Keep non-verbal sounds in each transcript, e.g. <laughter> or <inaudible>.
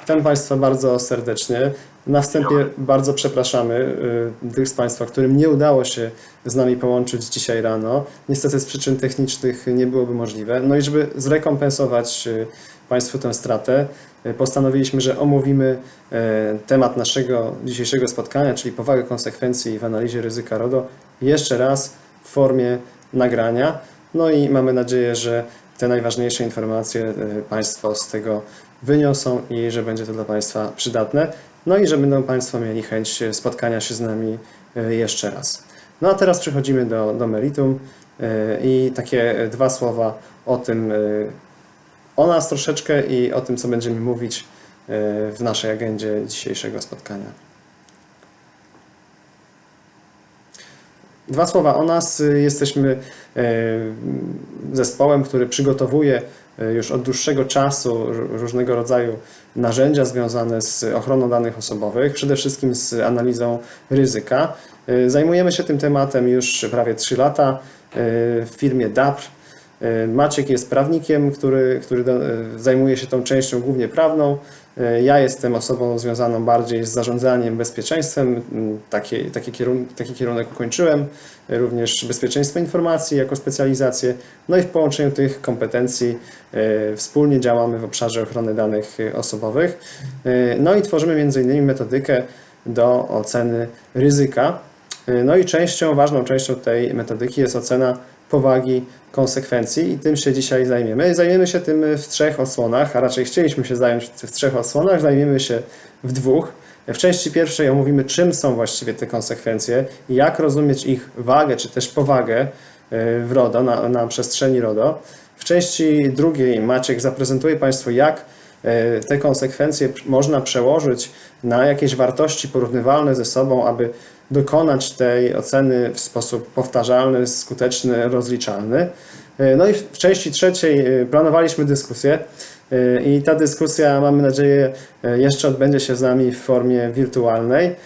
Witam Państwa bardzo serdecznie. Na wstępie bardzo przepraszamy y, tych z Państwa, którym nie udało się z nami połączyć dzisiaj rano. Niestety z przyczyn technicznych nie byłoby możliwe. No i żeby zrekompensować y, Państwu tę stratę, y, postanowiliśmy, że omówimy temat naszego dzisiejszego spotkania, czyli powagę konsekwencji w analizie ryzyka RODO jeszcze raz w formie nagrania. No i mamy nadzieję, że te najważniejsze informacje Państwo z tego wyniosą i że będzie to dla Państwa przydatne. No i że będą Państwo mieli chęć spotkania się z nami y, jeszcze raz. No a teraz przechodzimy do, do meritum y, i takie dwa słowa o tym, y, o nas troszeczkę i o tym, co będziemy mówić w naszej agendzie dzisiejszego spotkania. Dwa słowa o nas. Jesteśmy e, zespołem, który przygotowuje e, już od dłuższego czasu różnego rodzaju narzędzia związane z ochroną danych osobowych, przede wszystkim z analizą ryzyka. E, Zajmujemy się tym tematem już prawie 3 lata e, w firmie DAPR. E, Maciek jest prawnikiem, który, który e, zajmuje się tą częścią głównie prawną. E, Ja jestem osobą związaną bardziej z zarządzaniem bezpieczeństwem. M, Takie, taki, kierun, taki kierunek ukończyłem. E, Również bezpieczeństwo informacji jako specjalizację. No i w połączeniu tych kompetencji e, wspólnie działamy w obszarze ochrony danych osobowych. No i tworzymy m.in. metodykę do oceny ryzyka. No i częścią, ważną częścią tej metodyki jest ocena powagi konsekwencji i tym się dzisiaj zajmiemy. Zajmiemy się tym w trzech odsłonach, a raczej chcieliśmy się zająć w trzech odsłonach, zajmiemy się w dwóch. W części pierwszej omówimy, czym są właściwie te konsekwencje i jak rozumieć ich wagę, czy też powagę e, w RODO, na, na przestrzeni RODO. W części drugiej Maciek zaprezentuje Państwu, jak e, te konsekwencje można przełożyć na jakieś wartości porównywalne ze sobą, aby dokonać tej oceny w sposób powtarzalny, skuteczny, rozliczalny. E, No i w części trzeciej e, planowaliśmy dyskusję e, i ta dyskusja, mamy nadzieję, jeszcze odbędzie się z nami w formie wirtualnej.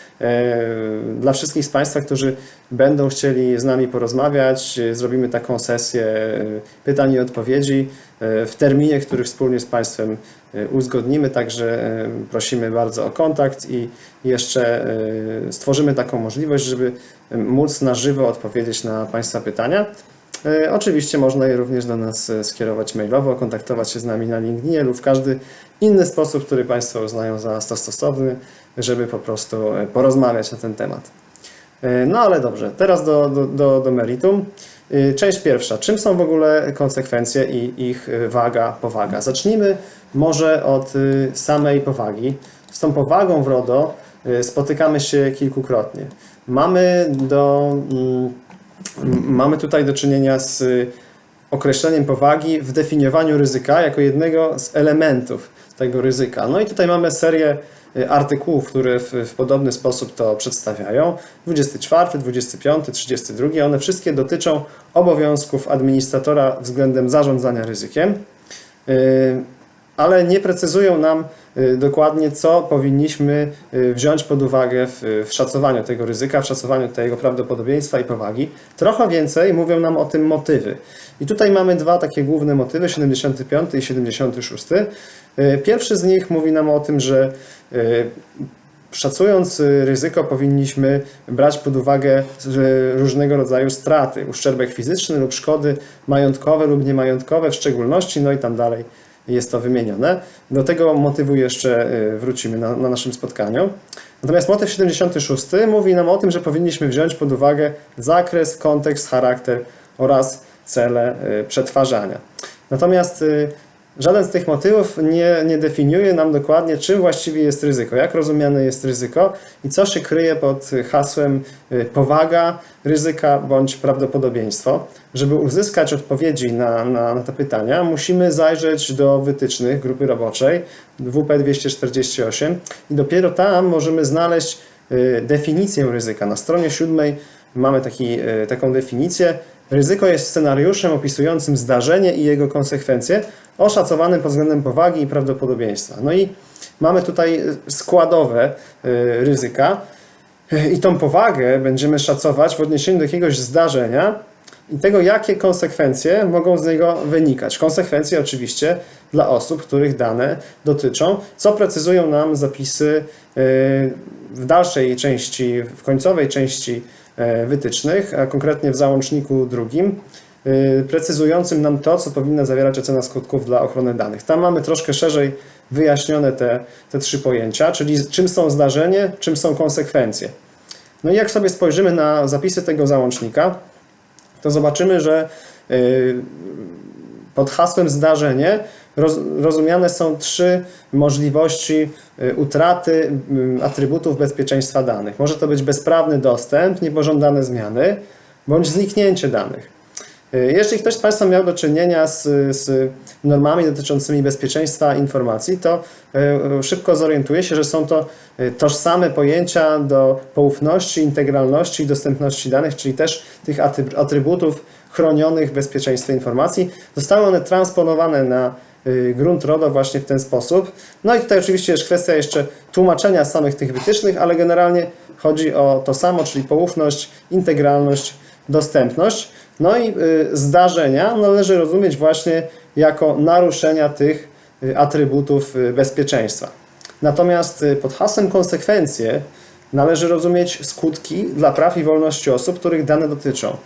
Dla wszystkich z Państwa, którzy będą chcieli z nami porozmawiać, zrobimy taką sesję pytań i odpowiedzi w terminie, który wspólnie z Państwem uzgodnimy, także e, prosimy bardzo o kontakt i jeszcze e, stworzymy taką możliwość, żeby móc na żywo odpowiedzieć na Państwa pytania. E, Oczywiście można je również do nas e, skierować mailowo, kontaktować się z nami na LinkedInie lub w każdy inny sposób, który Państwo uznają za stosowny, żeby po prostu e, porozmawiać na ten temat. E, No ale dobrze, teraz do, do, do, do meritum. E, Część pierwsza. Czym są w ogóle konsekwencje i ich e, waga, powaga? Zacznijmy może od y, samej powagi. Z tą powagą w RODO y, spotykamy się kilkukrotnie. Mamy do mm, Mamy tutaj do czynienia z y, określeniem powagi w definiowaniu ryzyka jako jednego z elementów tego ryzyka. No i tutaj mamy serię y, artykułów, które w, w podobny sposób to przedstawiają. 24, 25, 32. One wszystkie dotyczą obowiązków administratora względem zarządzania ryzykiem. Y, ale nie precyzują nam dokładnie, co powinniśmy y, wziąć pod uwagę w, w szacowaniu tego ryzyka, w szacowaniu tego prawdopodobieństwa i powagi. Trochę więcej mówią nam o tym motywy. I tutaj mamy dwa takie główne motywy, 75 i 76. Y, Pierwszy z nich mówi nam o tym, że y, Szacując y, ryzyko, powinniśmy brać pod uwagę y, różnego rodzaju straty, uszczerbek fizyczny lub szkody majątkowe lub niemajątkowe w szczególności, no i tam dalej jest to wymienione. Do tego motywu jeszcze y, wrócimy na, na naszym spotkaniu. Natomiast motyw 76 mówi nam o tym, że powinniśmy wziąć pod uwagę zakres, kontekst, charakter oraz cele y, przetwarzania. Natomiast y, Żaden z tych motywów nie, nie definiuje nam dokładnie, czym właściwie jest ryzyko, jak rozumiane jest ryzyko i co się kryje pod hasłem y, powaga ryzyka bądź prawdopodobieństwo. Żeby uzyskać odpowiedzi na, na, na te pytania, musimy zajrzeć do wytycznych grupy roboczej WP 248 i dopiero tam możemy znaleźć y, definicję ryzyka. Na stronie siódmej mamy taki, y, taką definicję. Ryzyko jest scenariuszem opisującym zdarzenie i jego konsekwencje, oszacowanym pod względem powagi i prawdopodobieństwa. No i mamy tutaj składowe y, ryzyka y, i tą powagę będziemy szacować w odniesieniu do jakiegoś zdarzenia i tego, jakie konsekwencje mogą z niego wynikać. Konsekwencje oczywiście dla osób, których dane dotyczą, co precyzują nam zapisy w dalszej części, w końcowej części wytycznych, a konkretnie w załączniku drugim, precyzującym nam to, co powinna zawierać ocena skutków dla ochrony danych. Tam mamy troszkę szerzej wyjaśnione te, te trzy pojęcia, czyli czym są zdarzenie, czym są konsekwencje. No i jak sobie spojrzymy na zapisy tego załącznika, to zobaczymy, że y, pod hasłem zdarzenie roz, rozumiane są trzy możliwości y, utraty y, atrybutów bezpieczeństwa danych. Może to być bezprawny dostęp, niepożądane zmiany bądź zniknięcie danych. Jeśli ktoś z Państwa miał do czynienia z, z, normami dotyczącymi bezpieczeństwa informacji, to szybko zorientuje się, że są to tożsame pojęcia do poufności, integralności i dostępności danych, czyli też tych atrybutów chronionych w bezpieczeństwie informacji. Zostały one transponowane na grunt RODO właśnie w ten sposób. No i tutaj oczywiście jest kwestia jeszcze tłumaczenia samych tych wytycznych, ale generalnie chodzi o to samo, czyli poufność, integralność, dostępność. No i zdarzenia należy rozumieć właśnie jako naruszenia tych atrybutów bezpieczeństwa. Natomiast pod hasłem konsekwencje należy rozumieć skutki dla praw i wolności osób, których dane dotyczą.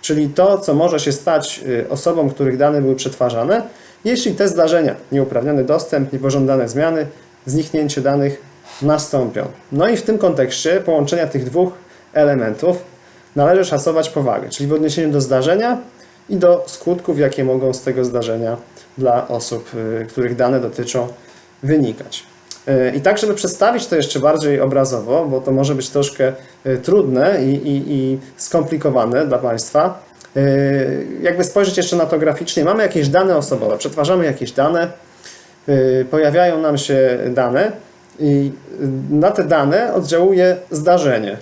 Czyli to, co może się stać osobom, których dane były przetwarzane, jeśli te zdarzenia, nieuprawniony dostęp, niepożądane zmiany, zniknięcie danych nastąpią. No i w tym kontekście połączenia tych dwóch elementów należy szacować powagę, czyli w odniesieniu do zdarzenia i do skutków, jakie mogą z tego zdarzenia dla osób, których dane dotyczą, wynikać. I tak, żeby przedstawić to jeszcze bardziej obrazowo, bo to może być troszkę trudne i, i, i skomplikowane dla Państwa, jakby spojrzeć jeszcze na to graficznie, mamy jakieś dane osobowe, przetwarzamy jakieś dane, pojawiają nam się dane i na te dane oddziałuje zdarzenie.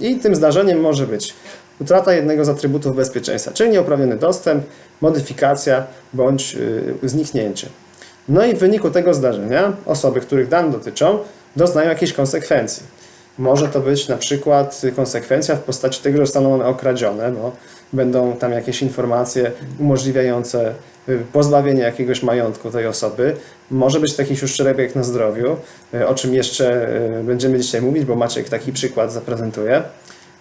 I tym zdarzeniem może być utrata jednego z atrybutów bezpieczeństwa, czyli nieuprawniony dostęp, modyfikacja bądź zniknięcie. No i w wyniku tego zdarzenia osoby, których dane dotyczą, doznają jakichś konsekwencji. Może to być na przykład konsekwencja w postaci tego, że zostaną one okradzione, bo będą tam jakieś informacje umożliwiające pozbawienie jakiegoś majątku tej osoby. Może być to jakiś uszczerbek na zdrowiu, o czym jeszcze będziemy dzisiaj mówić, bo Maciek taki przykład zaprezentuje.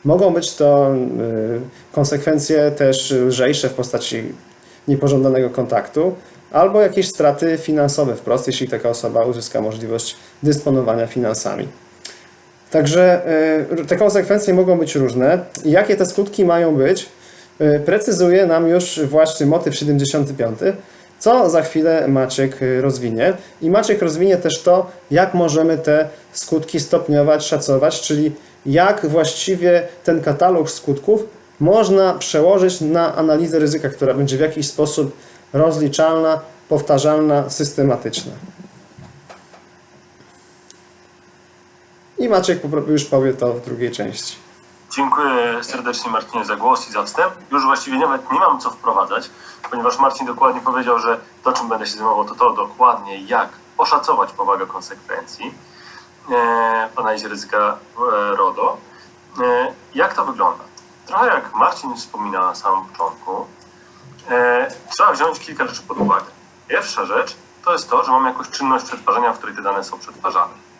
Mogą być to konsekwencje też lżejsze w postaci niepożądanego kontaktu, albo jakieś straty finansowe wprost, jeśli taka osoba uzyska możliwość dysponowania finansami. Także te konsekwencje mogą być różne. Jakie te skutki mają być, precyzuje nam już właśnie motyw 75, co za chwilę Maciek rozwinie. I Maciek rozwinie też to, jak możemy te skutki stopniować, szacować, czyli jak właściwie ten katalog skutków można przełożyć na analizę ryzyka, która będzie w jakiś sposób rozliczalna, powtarzalna, systematyczna. I Maciek już powie to w drugiej części. Dziękuję serdecznie Marcinie za głos i za wstęp. Już właściwie nawet nie mam co wprowadzać, ponieważ Marcin dokładnie powiedział, że to, czym będę się zajmował, to to dokładnie, jak oszacować powagę konsekwencji w analizie ryzyka RODO. Jak to wygląda? Trochę jak Marcin wspomina na samym początku, trzeba wziąć kilka rzeczy pod uwagę. Pierwsza rzecz to jest to, że mamy jakąś czynność przetwarzania, w której te dane są przetwarzane.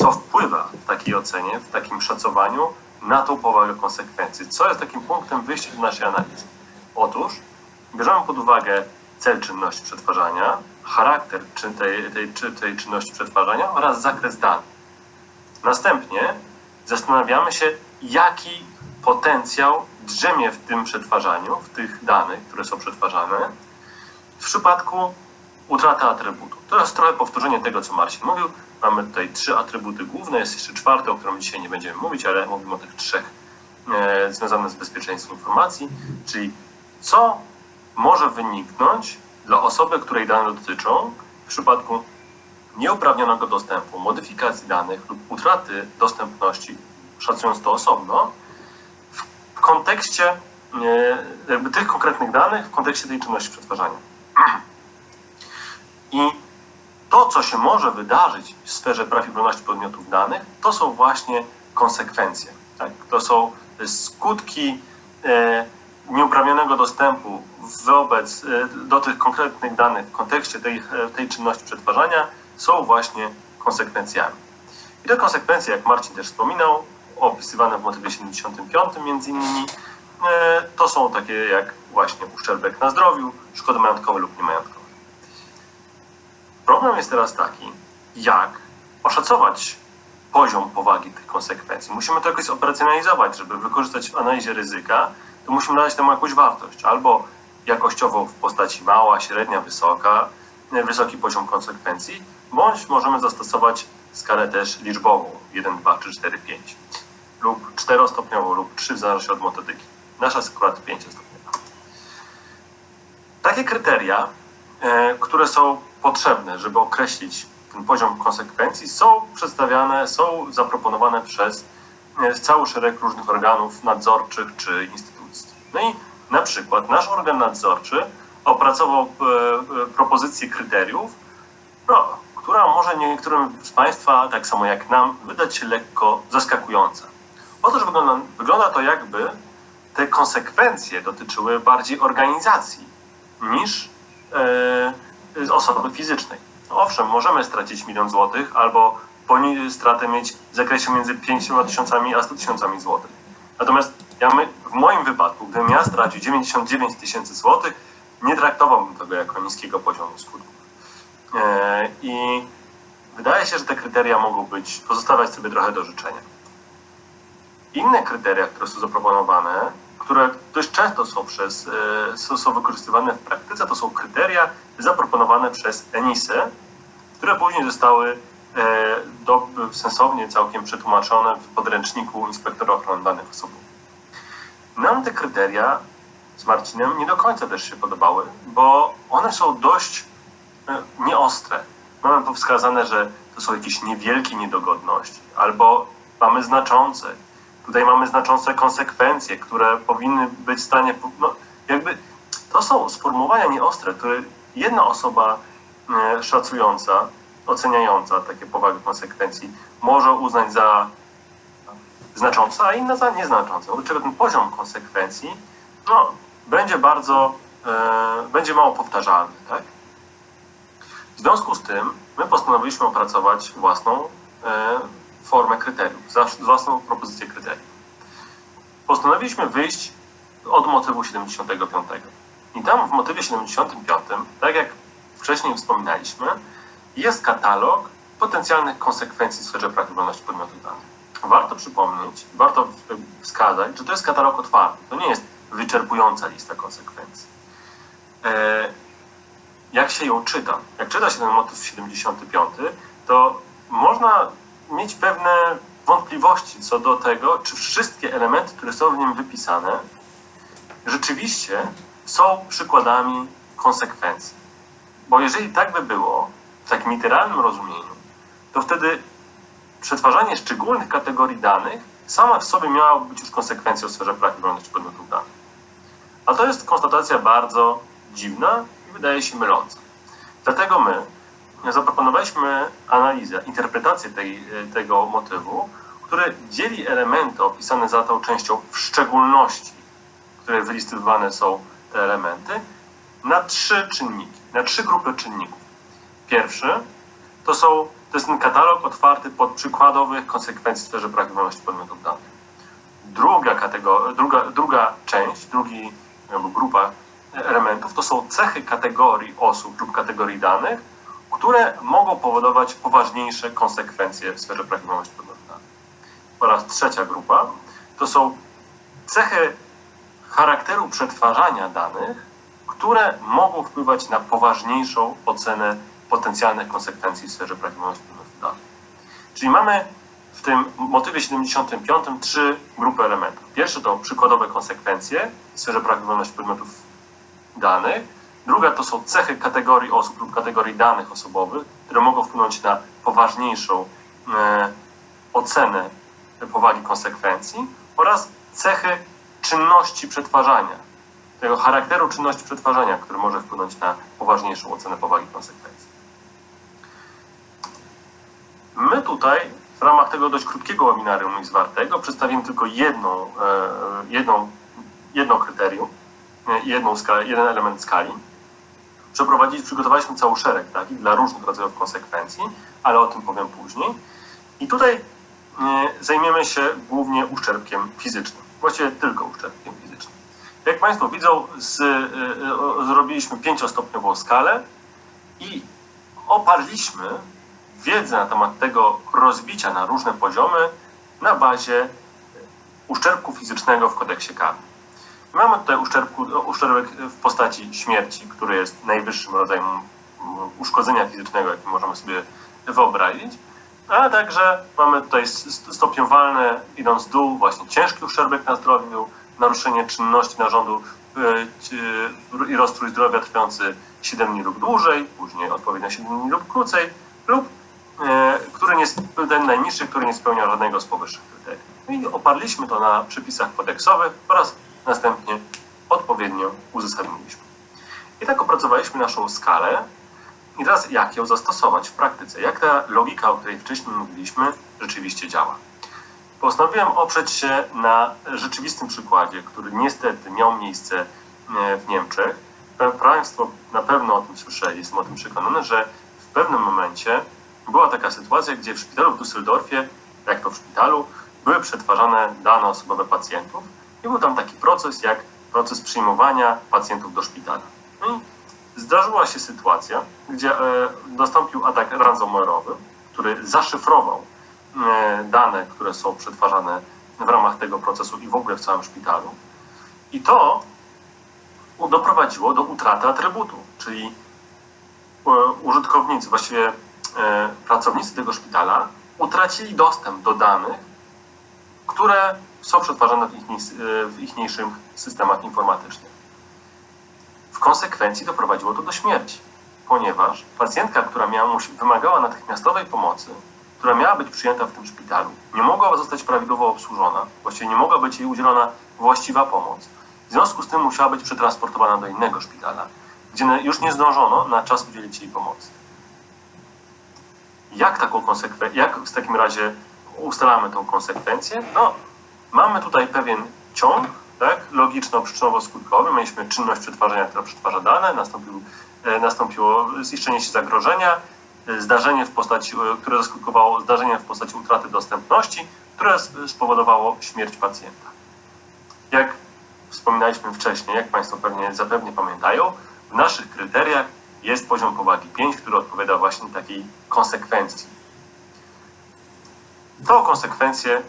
Co wpływa w takiej ocenie, w takim szacowaniu na tą powagę konsekwencji? Co jest takim punktem wyjścia do naszej analizy? Otóż bierzemy pod uwagę cel czynności przetwarzania, charakter tej, tej, czy tej czynności przetwarzania oraz zakres danych. Następnie zastanawiamy się, jaki potencjał drzemie w tym przetwarzaniu, w tych danych, które są przetwarzane, w przypadku utraty atrybutu. Jest trochę powtórzenie tego, co Marcin mówił. Mamy tutaj trzy atrybuty główne, jest jeszcze czwarty, o którym dzisiaj nie będziemy mówić, ale mówimy o tych trzech e, związanych z bezpieczeństwem informacji, czyli co może wyniknąć dla osoby, której dane dotyczą w przypadku nieuprawnionego dostępu, modyfikacji danych lub utraty dostępności, szacując to osobno, w kontekście e, jakby tych konkretnych danych, w kontekście tej czynności przetwarzania. <clears throat> I to, co się może wydarzyć w sferze praw i wolności podmiotów danych, to są właśnie konsekwencje. Tak? To są skutki e, nieuprawnionego dostępu wobec, e, do tych konkretnych danych w kontekście tej, e, tej czynności przetwarzania są właśnie konsekwencjami. I te konsekwencje, jak Marcin też wspominał, opisywane w motywie 75 między innymi, to są takie jak właśnie uszczerbek na zdrowiu, szkody majątkowe lub niemajątkowe. Problem jest teraz taki, jak oszacować poziom powagi tych konsekwencji. Musimy to jakoś operacjonalizować, żeby wykorzystać w analizie ryzyka, to musimy nadać temu jakąś wartość, albo jakościowo w postaci mała, średnia, wysoka, e, wysoki poziom konsekwencji, bądź możemy zastosować skalę też liczbową 1, 2, 3, 4, 5 lub czterostopniową lub 3 w zależności od metodyki. Nasza jest akurat 5-stopniowa. Takie kryteria, e, które są potrzebne, żeby określić ten poziom konsekwencji, są przedstawiane, są zaproponowane przez e, cały szereg różnych organów nadzorczych czy instytucji. No i na przykład nasz organ nadzorczy opracował e, e, propozycję kryteriów, no, która może niektórym z Państwa, tak samo jak nam, wydać się lekko zaskakująca. Otóż wygląda, wygląda to jakby te konsekwencje dotyczyły bardziej organizacji niż osoby fizycznej. No Owszem, możemy stracić milion złotych albo poni- stratę mieć w zakresie między 5 tysiącami a 100 tysiącami złotych. Natomiast ja my, w moim wypadku, gdybym ja stracił 99 tysięcy złotych, nie traktowałbym tego jako niskiego poziomu skutków. E, I wydaje się, że te kryteria mogą być, pozostawać sobie trochę do życzenia. Inne kryteria, które są zaproponowane, które dość często są, przez, e, są, wykorzystywane w praktyce, to są kryteria zaproponowane przez ENISę, które później zostały e, do, sensownie całkiem przetłumaczone w podręczniku inspektora ochrony danych osobowych. Nam te kryteria z Marcinem nie do końca też się podobały, bo one są dość e, nieostre. Mamy tu wskazane, że to są jakieś niewielkie niedogodności, albo mamy znaczące. Tutaj mamy znaczące konsekwencje, które powinny być w stanie. No, jakby to są sformułowania nieostre, które jedna osoba e, szacująca, oceniająca takie powagi konsekwencji może uznać za znaczące, a inna za nieznaczące. Wobec czego ten poziom konsekwencji no, będzie bardzo, e, będzie mało powtarzalny. Tak? W związku z tym my postanowiliśmy opracować własną e, formę kryteriów, za- własną propozycję kryteriów. Postanowiliśmy wyjść od motywu 75. I tam w motywie 75, tak jak wcześniej wspominaliśmy, jest katalog potencjalnych konsekwencji w sferze praw wolności podmiotów danych. Warto przypomnieć, warto wskazać, że to jest katalog otwarty. To nie jest wyczerpująca lista konsekwencji. E, jak się ją czyta, jak czyta się ten motyw 75, to można mieć pewne wątpliwości co do tego, czy wszystkie elementy, które są w nim wypisane, rzeczywiście są przykładami konsekwencji. Bo jeżeli tak by było, w takim literalnym rozumieniu, to wtedy przetwarzanie szczególnych kategorii danych sama w sobie miałaby być już konsekwencją w sferze praw i wolności podmiotów danych. A to jest konstatacja bardzo dziwna i wydaje się myląca. Dlatego my zaproponowaliśmy analizę, interpretację tej, tego motywu, który dzieli elementy opisane za tą częścią w szczególności, które wylistywane są te elementy, na trzy czynniki, na trzy grupy czynników. Pierwszy to, są, to jest ten katalog otwarty pod przykładowych konsekwencji w sferze wolności podmiotów danych. Druga, kategoria, druga, druga część, drugi grupa elementów to są cechy kategorii osób lub kategorii danych, które mogą powodować poważniejsze konsekwencje w sferze praw i wolności podmiotów danych. Oraz trzecia grupa to są cechy charakteru przetwarzania danych, które mogą wpływać na poważniejszą ocenę potencjalnych konsekwencji w sferze praw i wolności podmiotów danych. Czyli mamy w tym motywie 75 trzy grupy elementów. Pierwsze to przykładowe konsekwencje w sferze praw i wolności podmiotów danych. Druga to są cechy kategorii osób lub kategorii danych osobowych, które mogą wpłynąć na poważniejszą e, ocenę powagi konsekwencji oraz cechy czynności przetwarzania, tego charakteru czynności przetwarzania, który może wpłynąć na poważniejszą ocenę powagi konsekwencji. My tutaj w ramach tego dość krótkiego webinarium ich zwartego przedstawimy tylko jedną, e, jedną, jedno kryterium, e, jedną skalę, jeden element skali. Przeprowadzili, przygotowaliśmy cały szereg takich dla różnych rodzajów konsekwencji, ale o tym powiem później. I tutaj e, zajmiemy się głównie uszczerbkiem fizycznym, właściwie tylko uszczerbkiem fizycznym. Jak Państwo widzą, z, e, o- zrobiliśmy pięciostopniową skalę i oparliśmy wiedzę na temat tego rozbicia na różne poziomy na bazie uszczerbku fizycznego w kodeksie karnym. Mamy tutaj uszczerbku, uszczerbek w postaci śmierci, który jest najwyższym rodzajem mm, uszkodzenia fizycznego, jaki możemy sobie wyobrazić, a także mamy tutaj stopniowalne, idąc w dół, właśnie ciężki uszczerbek na zdrowiu, naruszenie czynności narządu e, i rozstrój zdrowia trwający 7 dni lub dłużej, później odpowiednio 7 dni lub krócej, lub e, który nie, ten najniższy, który nie spełnia żadnego z powyższych kryteriów. I oparliśmy to na przepisach kodeksowych oraz następnie odpowiednio uzasadniliśmy. I tak opracowaliśmy naszą skalę. I teraz jak ją zastosować w praktyce? Jak ta logika, o której wcześniej mówiliśmy, rzeczywiście działa? Postanowiłem oprzeć się na rzeczywistym przykładzie, który niestety miał miejsce e, w Niemczech. Państwo na pewno o tym słyszeli, jestem o tym przekonany, że w pewnym momencie była taka sytuacja, gdzie w szpitalu w Düsseldorfie, jak to w szpitalu, były przetwarzane dane osobowe pacjentów i był tam taki proces jak proces przyjmowania pacjentów do szpitala. No i zdarzyła się sytuacja, gdzie e, nastąpił atak ransomware'owy, który zaszyfrował e, dane, które są przetwarzane w ramach tego procesu i w ogóle w całym szpitalu. I to doprowadziło do utraty atrybutu, czyli e, użytkownicy, właściwie pracownicy tego szpitala utracili dostęp do danych, które są przetwarzane w, ich, w ichniejszych systemach informatycznych. W konsekwencji doprowadziło to do śmierci, ponieważ pacjentka, która miała, wymagała natychmiastowej pomocy, która miała być przyjęta w tym szpitalu, nie mogła zostać prawidłowo obsłużona, właściwie nie mogła być jej udzielona właściwa pomoc. W związku z tym musiała być przetransportowana do innego szpitala, gdzie już nie zdążono na czas udzielić jej pomocy. Jak taką konsekwencję, jak w takim razie ustalamy tą konsekwencję? No, mamy tutaj pewien ciąg, tak, logiczno-przyczynowo-skutkowy. Mieliśmy czynność przetwarzania, która przetwarza dane, nastąpił, e, nastąpiło ziszczenie się zagrożenia, e, zdarzenie w postaci, e, które zaskutkowało zdarzeniem w postaci utraty dostępności, które spowodowało śmierć pacjenta. Jak wspominaliśmy wcześniej, jak Państwo pewnie zapewnie pamiętają, w naszych kryteriach jest poziom powagi 5, który odpowiada właśnie takiej konsekwencji. Tą konsekwencję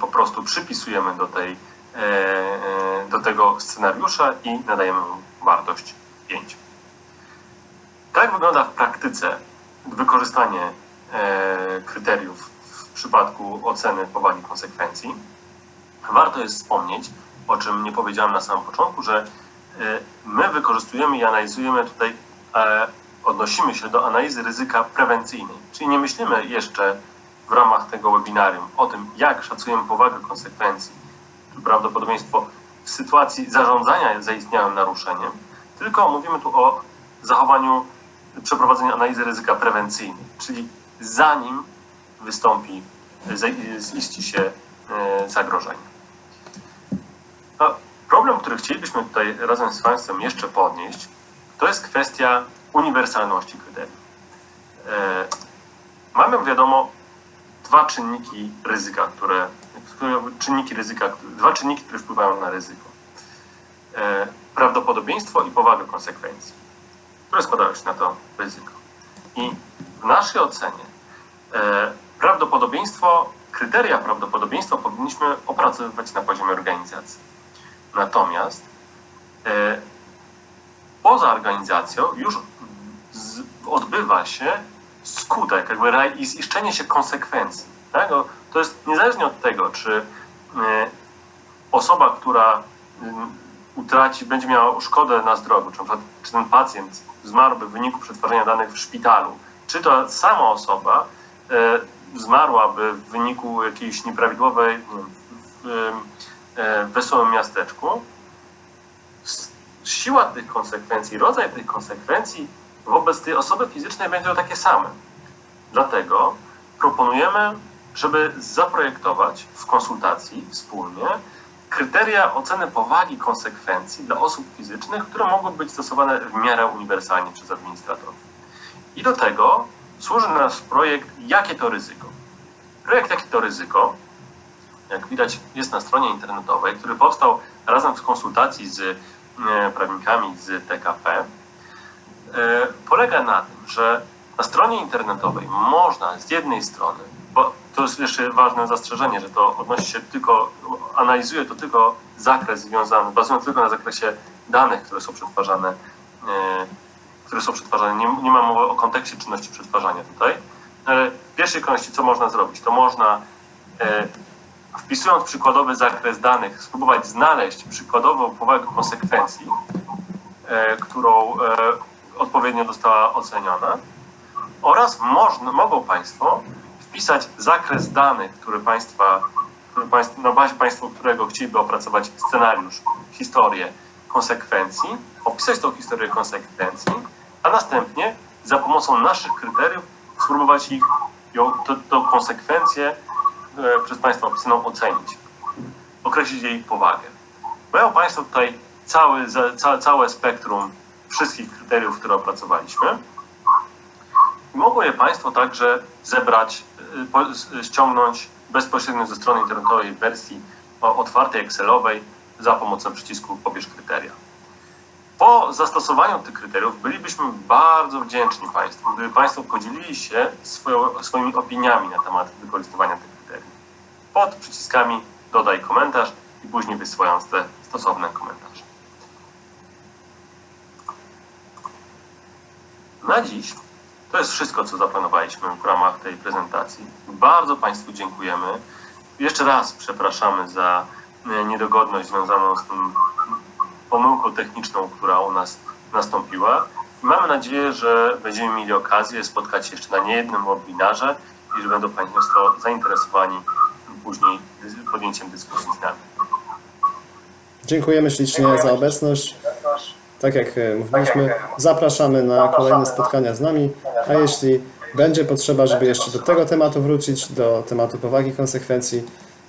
po prostu przypisujemy do, tej, e, e, do tego scenariusza i nadajemy mu wartość 5. Tak wygląda w praktyce wykorzystanie e, kryteriów w przypadku oceny powagi konsekwencji. Warto jest wspomnieć, o czym nie powiedziałem na samym początku, że e, my wykorzystujemy i analizujemy tutaj, e, odnosimy się do analizy ryzyka prewencyjnej, czyli nie myślimy jeszcze w ramach tego webinarium o tym, jak szacujemy powagę konsekwencji, czy prawdopodobieństwo w sytuacji zarządzania zaistniałym naruszeniem, tylko mówimy tu o zachowaniu, przeprowadzeniu analizy ryzyka prewencyjnej, czyli zanim wystąpi, ziści się e, zagrożenie. No, problem, który chcielibyśmy tutaj razem z Państwem jeszcze podnieść, to jest kwestia uniwersalności kryteriów. E, Mamy, wiadomo, dwa czynniki ryzyka, które, czynniki ryzyka, dwa czynniki, które wpływają na ryzyko. E, Prawdopodobieństwo i powaga konsekwencji, które składają się na to ryzyko. I w naszej ocenie e, prawdopodobieństwo, kryteria prawdopodobieństwa powinniśmy opracowywać na poziomie organizacji. Natomiast e, poza organizacją już odbywa się skutek, jakby i ziszczenie się konsekwencji. Tak? No, to jest niezależnie od tego, czy e, osoba, która ym, utraci, będzie miała szkodę na zdrowiu, czy, na przykład, czy ten pacjent zmarłby w wyniku przetwarzania danych w szpitalu, czy ta sama osoba e, zmarłaby w wyniku jakiejś nieprawidłowej, w, wesołym miasteczku, siła tych konsekwencji, rodzaj tych konsekwencji wobec tej osoby fizycznej będą takie same. Dlatego proponujemy, żeby zaprojektować w konsultacji wspólnie kryteria oceny powagi konsekwencji dla osób fizycznych, które mogą być stosowane w miarę uniwersalnie przez administratorów. I do tego służy nasz projekt Jakie to ryzyko? Projekt Jakie to ryzyko, jak widać, jest na stronie internetowej, który powstał razem w konsultacji z e, prawnikami z TKP. E, Polega na tym, że na stronie internetowej można z jednej strony, bo to jest jeszcze ważne zastrzeżenie, że to odnosi się tylko, analizuje to tylko zakres związany, bazując tylko na zakresie danych, które są przetwarzane, e, które są przetwarzane. Nie, nie ma mowy o kontekście czynności przetwarzania tutaj. Ale w pierwszej kolejności co można zrobić? To można e, wpisując przykładowy zakres danych, spróbować znaleźć przykładową powagę konsekwencji, e, którą e, odpowiednio została oceniona. Oraz można, mogą Państwo wpisać zakres danych, który Państwa, który państw, na bazie Państwo którego chcieliby opracować scenariusz, historię konsekwencji, opisać tą historię konsekwencji, a następnie za pomocą naszych kryteriów spróbować ich, ją, to konsekwencję e, przez Państwa opisaną ocenić, określić jej powagę. Mają Państwo tutaj cały, za- ca, całe spektrum wszystkich kryteriów, które opracowaliśmy. Mogą je Państwo także zebrać, y, s- ściągnąć bezpośrednio ze strony internetowej w wersji otwartej Excelowej za pomocą przycisku Pobierz kryteria. Po zastosowaniu tych kryteriów bylibyśmy bardzo wdzięczni Państwu, gdyby Państwo podzielili się swoimi opiniami na temat wykorzystywania tych kryteriów. Pod przyciskami dodaj komentarz i później wysyłając te stosowne komentarze. Na dziś to jest wszystko, co zaplanowaliśmy w ramach tej prezentacji. Bardzo Państwu dziękujemy. Jeszcze raz przepraszamy za e, niedogodność związaną z tym pomyłką techniczną, która u nas nastąpiła. Mamy nadzieję, że będziemy mieli okazję spotkać się jeszcze na niejednym webinarze i że będą Państwo zainteresowani później podjęciem dyskusji z nami. Dziękujemy ślicznie za obecność. Tak jak e, mówiliśmy, zapraszamy na kolejne spotkania z nami, a jeśli będzie potrzeba, żeby jeszcze do tego tematu wrócić, do tematu powagi konsekwencji,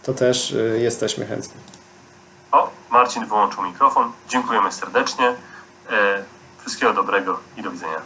to też e, jesteśmy chętni. O, Marcin wyłączył mikrofon. Dziękujemy serdecznie. E, Wszystkiego dobrego i do widzenia.